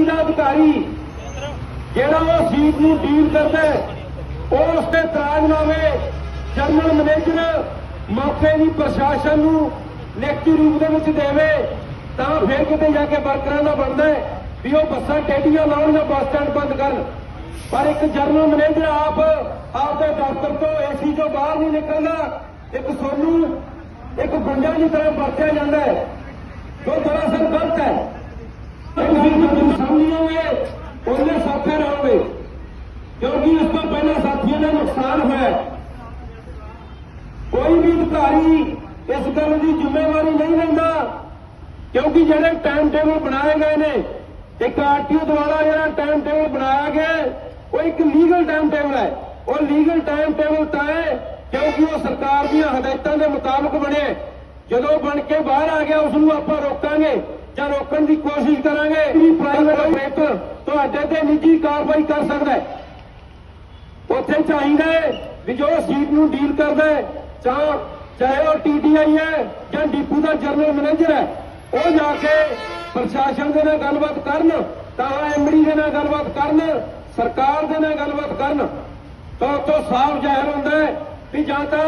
ਦਾ ਅਧਿਕਾਰੀ ਜਿਹੜਾ ਉਹ ਸੀਟ ਨੂੰ ਡੀਲ ਕਰਦਾ ਹੈ, ਉਹ ਉਸ ਤੇ ਤਰਾਜਨਾਮੇ ਜਨਰਲ ਮੈਨੇਜਰ ਮੌਕੇ ਦੀ ਪ੍ਰਸ਼ਾਸਨ ਨੂੰ ਲਿਖਤੀ ਰੂਪ ਦੇ ਵਿੱਚ ਦੇਵੇ ਤਾਂ ਫਿਰ ਕਿਤੇ ਜਾ ਕੇ ਵਰਕਰਾਂ ਦਾ ਬਣਦਾ ਹੈ ਵੀ ਉਹ ਬੱਸਾਂ ਟੇਡੀਆਂ ਲਾਉਣ ਜਾਂ ਬੱਸ ਸਟੈਂਡ ਬੰਦ ਕਰਨ ਪਰ ਇੱਕ ਜਨਰਲ ਮੈਨੇਜਰ ਆਪ ਆਪਦੇ ਦਫ਼ਤਰ ਤੋਂ ਏਸੀ ਤੋਂ ਬਾਹਰ ਨਹੀਂ ਨਿਕਲਦਾ ਇੱਕ ਸੋਨੂੰ ਇੱਕ ਗੁੰਡਾ ਦੀ ਤਰ੍ਹਾਂ ਵਰਤਿਆ ਜਾਂਦਾ ਹੈ ਜੋ ਦਰਅਸਲ ਗਲਤ ਹੈ ਤੁਸੀਂ ਜਦੋਂ ਉਹਨੇ ਸੌਖੇ ਰਹੋਗੇ ਕਿਉਂਕਿ ਇਸ ਤੋਂ ਪਹਿਲਾਂ ਸਾਥੀਆਂ ਦਾ ਨੁਕਸਾਨ ਹੋਇਆ। ਕੋਈ ਵੀ ਅਧਿਕਾਰੀ ਇਸ ਗੱਲ ਦੀ ਜ਼ਿੰਮੇਵਾਰੀ ਨਹੀਂ ਲੈਂਦਾ, ਕਿਉਂਕਿ ਜਿਹੜੇ ਟਾਈਮ ਟੇਬਲ ਬਣਾਏ ਗਏ ਨੇ, ਇੱਕ ਆਰਟੀਓ ਦੁਆਰਾ ਜਿਹੜਾ ਟਾਈਮ ਟੇਬਲ ਬਣਾਇਆ ਗਿਆ ਉਹ ਇੱਕ ਲੀਗਲ ਟਾਈਮ ਟੇਬਲ ਹੈ। ਉਹ ਲੀਗਲ ਟਾਈਮ ਟੇਬਲ ਤਾਂ ਹੈ, ਕਿਉਂਕਿ ਉਹ ਸਰਕਾਰ ਦੀਆਂ ਹਦਾਇਤਾਂ ਦੇ ਮੁਤਾਬਕ ਬਣਿਆ ਜਦੋਂ ਬਣ ਕੇ ਬਾਹਰ ਆ ਗਿਆ ਉਸ ਨੂੰ ਆਪਾਂ ਰੋਕਾਂਗੇ। ਜਾਂ ਰੋਕਣ ਦੀ ਕੋਸ਼ਿਸ਼ ਕਰਾਂਗੇ ਵੀ ਪ੍ਰਾਈਵੇਟ ਆਪਰੇਟਰ ਤੁਹਾਡੇ ਤੇ ਨਿੱਜੀ ਕਾਰਵਾਈ ਕਰ ਸਕਦਾ ਹੈ। ਉੱਥੇ ਚਾਹੀਦਾ ਹੈ ਵੀ ਜੋ ਸੀਟ ਨੂੰ ਡੀਲ ਕਰਦਾ ਹੈ, ਚਾਹ, ਚਾਹੇ ਉਹ ਟੀਡੀਆਈ ਹੈ ਜਾਂ ਡੀਪੂ ਦਾ ਜਨਰਲ ਮੈਨੇਜਰ ਹੈ, ਉਹ ਜਾ ਕੇ ਪ੍ਰਸ਼ਾਸਨ ਦੇ ਨਾਲ ਗੱਲਬਾਤ ਕਰਨ, ਤਾਂ ਐਮਡੀ ਦੇ ਨਾਲ ਗੱਲਬਾਤ ਕਰਨ, ਸਰਕਾਰ ਦੇ ਨਾਲ ਗੱਲਬਾਤ ਕਰਨ। ਤਾਂ ਉੱਥੋਂ ਸਾਫ਼ ਜ਼ਾਹਿਰ ਹੁੰਦਾ ਹੈ ਵੀ ਜਾਂ ਤਾਂ